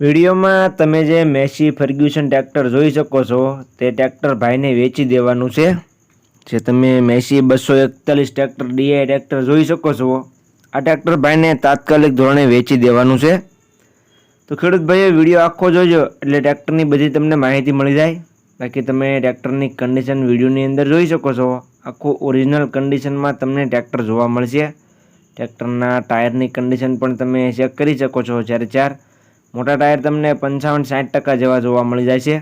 વિડીયોમાં તમે જે મેસી ફર્ગ્યુસન ટ્રેક્ટર જોઈ શકો છો, તે ટ્રેક્ટર ભાઈને વેચી દેવાનું છે. જે તમે મેસી બસો એકતાલીસ ટ્રેક્ટર, ડીઆઈ ટ્રેક્ટર જોઈ શકો છો. આ ટ્રેક્ટર ભાઈને તાત્કાલિક ધોરણે વેચી દેવાનું છે. તો ખેડૂત ભાઈએ વીડિયો આખો જોજો, એટલે ટ્રેક્ટરની બધી તમને માહિતી મળી જાય. બાકી તમે ટ્રેક્ટરની કન્ડિશન વિડીયોની અંદર જોઈ શકો છો. આખું ઓરિજિનલ કન્ડિશનમાં તમને ટ્રેક્ટર જોવા મળશે. ટ્રેક્ટરના ટાયરની કન્ડિશન પણ તમે ચેક કરી શકો છો, જ્યારે ચાર મોટા ટાયર તમને પંચાવન સાઠ ટકા જેવા જોવા મળી જાય છે.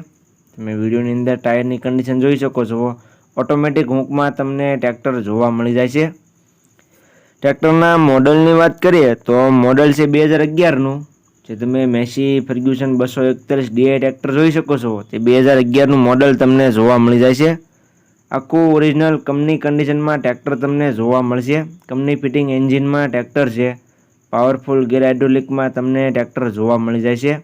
તમે વિડીયોની અંદર ટાયરની કન્ડિશન જોઈ શકો છો. ઓટોમેટિક હુંકમાં તમને ટ્રેક્ટર જોવા મળી જાય છે. ટ્રેક્ટરના મોડલની વાત કરીએ તો મોડલ છે બે હજાર અગિયારનું. જે તમે મેસી ફર્ગ્યુસન બસો એકતાલીસ ડીઆઈ ટ્રેક્ટર જોઈ શકો છો. તે બે હજાર અગિયારનું મોડલ તમને જોવા મળી જાય છે. આખું ઓરિજિનલ કંપની કન્ડિશનમાં ટ્રેક્ટર તમને જોવા મળશે. કંપની ફિટિંગ એન્જિનમાં ટ્રેક્ટર છે. પાવરફુલ ગેર હાઇડ્રોલિકમાં તમને ટ્રેક્ટર જોવા મળી જાય છે.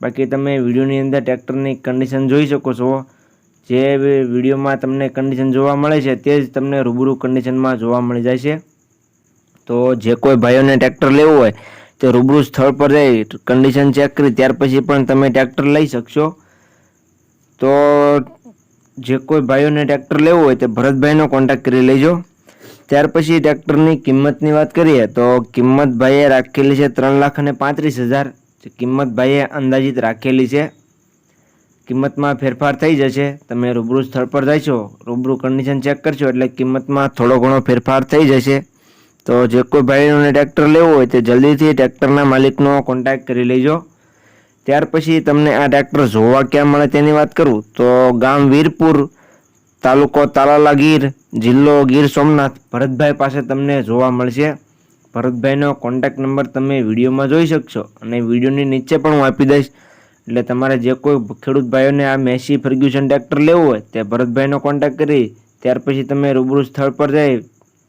બાકી તમે વિડીયોની અંદર ટ્રેક્ટરની કન્ડિશન જોઈ શકો છો. જે વિડીયોમાં તમને કન્ડિશન જોવા મળે છે તે જ તમને રૂબરૂ કન્ડિશનમાં જોવા મળી જાય છે. તો જે કોઈ ભાઈઓને ટ્રેક્ટર લેવું હોય તે રૂબરૂ સ્થળ પર જઈ કન્ડિશન ચેક કરી ત્યાર પછી પણ તમે ટ્રેક્ટર લઈ શકશો. તો જે કોઈ ભાઈઓને ટ્રેક્ટર લેવું હોય તે ભરતભાઈનો કોન્ટેક્ટ કરી લેજો. ત્યાર પછી ટ્રેક્ટરની કિંમતની વાત કરીએ તો કિંમત ભાઈએ રાખેલી છે ત્રણ લાખ અને પાંત્રીસ હજાર. કિંમત ભાઈએ અંદાજિત રાખેલી છે. કિંમતમાં ફેરફાર થઈ જશે. તમે રૂબરૂ સ્થળ પર જશો રૂબરૂ કન્ડિશન ચેક કરશો એટલે કિંમતમાં થોડો ઘણો ફેરફાર થઈ જશે. તો જે કોઈ ભાઈઓને ટ્રેક્ટર લેવું હોય તે જલ્દીથી ટ્રેક્ટરના માલિકનો કોન્ટેક્ટ કરી લેજો. ત્યાર પછી તમને આ ટ્રેક્ટર જોવા ક્યાં મળે તેની વાત કરું. તો ગામ વીરપુર તાલુકો તાલાલા ગીર જિલ્લો ગીર સોમનાથ. ભરતભાઈ પાસે તમને જોવા મળશે. ભરતભાઈનો કોન્ટેક્ટ નંબર તમે વિડીયોમાં જોઈ શકશો. અને વિડીયોની નીચે પણ હું આપી દઈશ. એટલે તમારે જે કોઈ ખેડૂત ભાઈઓને આ મેસી ફર્ગ્યુસન ટ્રેક્ટર લેવું હોય, તે ભરતભાઈનો કોન્ટેક્ટ કરી, ત્યાર પછી તમે રૂબરૂ સ્થળ પર જઈ,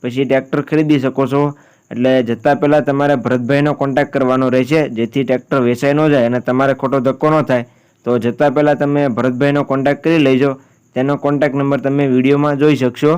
પછી ટ્રેક્ટર ખરીદી શકો છો. એટલે જતાં પહેલાં તમારે ભરતભાઈનો કોન્ટેક્ટ કરવાનો રહેશે, જેથી ટ્રેક્ટર વેચાઈ ન જાય અને તમારે ખોટો ધક્કો ન થાય. તો જતાં પહેલાં તમે ભરતભાઈનો કોન્ટેક્ટ કરી લેજો. તેનો કોન્ટેક્ટ નંબર તમે વિડીયોમાં જોઈ શકશો.